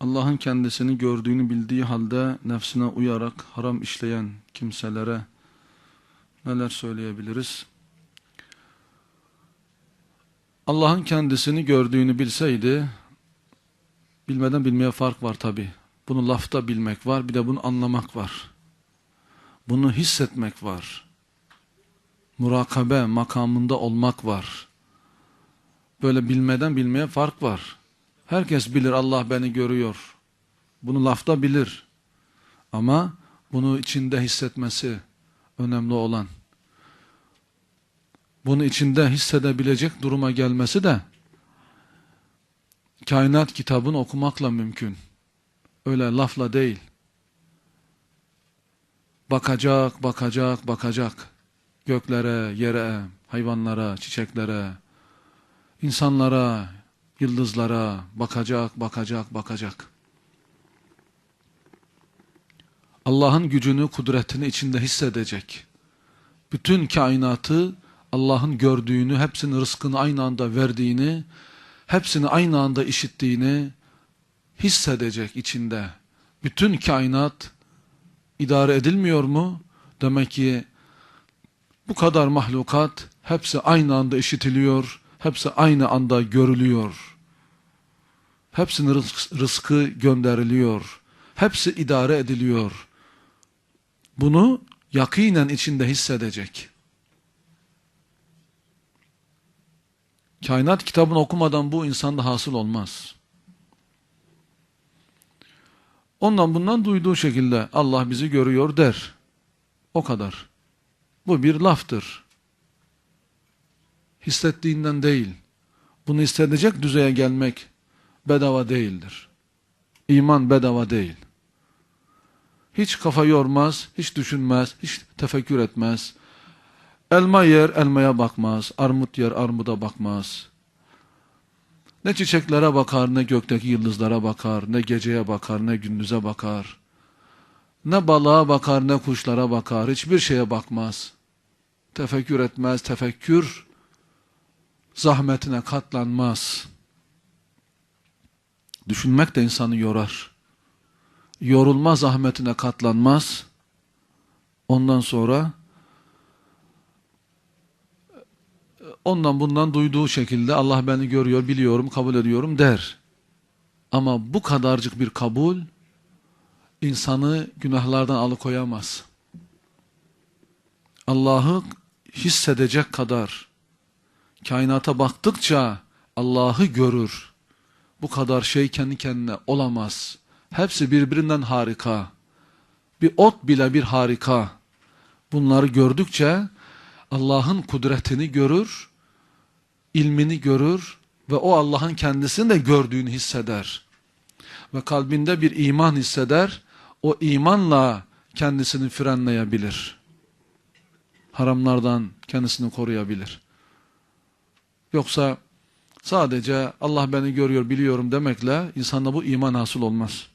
Allah'ın kendisini gördüğünü bildiği halde nefsine uyarak haram işleyen kimselere neler söyleyebiliriz? Allah'ın kendisini gördüğünü bilseydi, bilmeden bilmeye fark var tabi. Bunu lafta bilmek var, bir de bunu anlamak var. Bunu hissetmek var. Murakabe makamında olmak var. Böyle bilmeden bilmeye fark var. Herkes bilir Allah beni görüyor. Bunu lafta bilir. Ama bunu içinde hissetmesi önemli olan. Bunu içinde hissedebilecek duruma gelmesi de kainat kitabını okumakla mümkün. Öyle lafla değil. Bakacak, bakacak, bakacak. Göklere, yere, hayvanlara, çiçeklere, insanlara, yıldızlara bakacak, bakacak, bakacak. Allah'ın gücünü, kudretini içinde hissedecek. Bütün kainatı Allah'ın gördüğünü, hepsinin rızkını aynı anda verdiğini, hepsini aynı anda işittiğini hissedecek içinde. Bütün kainat idare edilmiyor mu? Demek ki bu kadar mahlukat hepsi aynı anda işitiliyor, hepsi aynı anda görülüyor. Hepsinin rızk, rızkı gönderiliyor. Hepsi idare ediliyor. Bunu yakinen içinde hissedecek. Kainat kitabını okumadan bu insanda hasıl olmaz. Ondan bundan duyduğu şekilde Allah bizi görüyor der. O kadar. Bu bir laftır. Hissettiğinden değil. Bunu hissedecek düzeye gelmek bedava değildir. İman bedava değil. Hiç kafa yormaz, hiç düşünmez, hiç tefekkür etmez. Elma yer, elmaya bakmaz. Armut yer, armuda bakmaz. Ne çiçeklere bakar, ne gökteki yıldızlara bakar, ne geceye bakar, ne gündüze bakar. Ne balığa bakar, ne kuşlara bakar, hiçbir şeye bakmaz. Tefekkür etmez, tefekkür zahmetine katlanmaz. Düşünmek de insanı yorar. Yorulma zahmetine katlanmaz. Ondan sonra ondan bundan duyduğu şekilde Allah beni görüyor, biliyorum, kabul ediyorum der. Ama bu kadarcık bir kabul insanı günahlardan alıkoyamaz. Allah'ı hissedecek kadar kainata baktıkça Allah'ı görür. Bu kadar şey kendi kendine olamaz. Hepsi birbirinden harika. Bir ot bile bir harika. Bunları gördükçe Allah'ın kudretini görür, ilmini görür ve o Allah'ın kendisini de gördüğünü hisseder. Ve kalbinde bir iman hisseder, o imanla kendisini frenleyebilir. Haramlardan kendisini koruyabilir. Yoksa sadece Allah beni görüyor, biliyorum demekle insanda bu iman hasıl olmaz.